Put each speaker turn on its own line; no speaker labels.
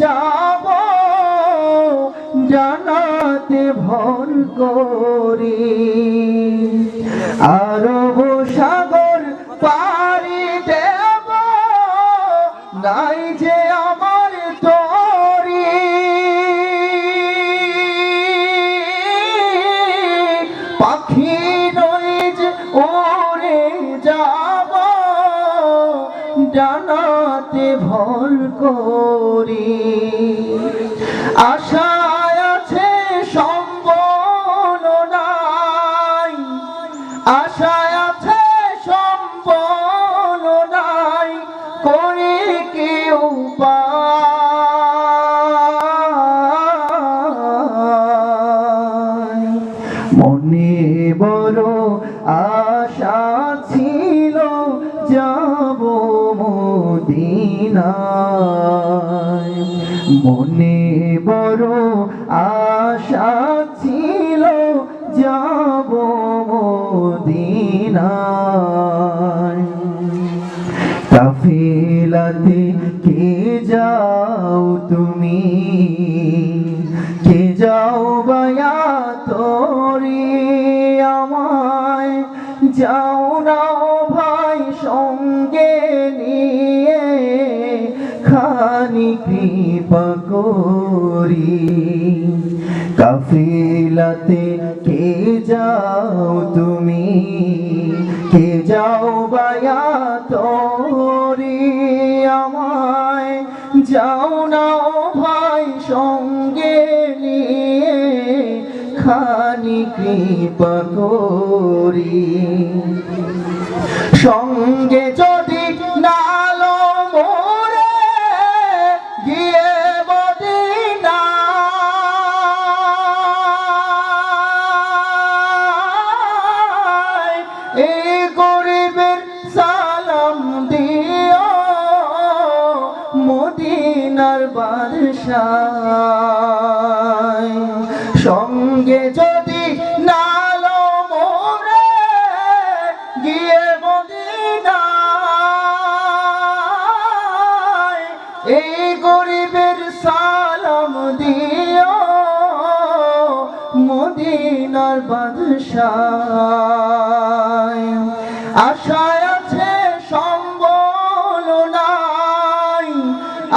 যাব জানাতে ভর করি। আর সাগর পারি দেব নাই যে আমার জানাতে ভর করি আশায় আছে সম্বল নাই আশায় আছে সম্বল নাই, করে কেউ। মনে বড় আশা মনে বড় আশা ছিল, যাব কাফিলাতে কে যাও তুমি? কে যাও বায়া তোরি আমায়? যাও খানি কৃপা করি। কাফিলাতে কে যাও তুমি? কে যাও বায়া তোরি? আমায় যাও না ও ভাই সঙ্গে নিয়ে। খানি কৃপা করি। সঙ্গে মদিনার বাদশাহ সঙ্গে যদি নালো মোরে, গিয়ে মদিনায়। এই গরিবের সালাম দিও মদিনার বাদশাহ আশায়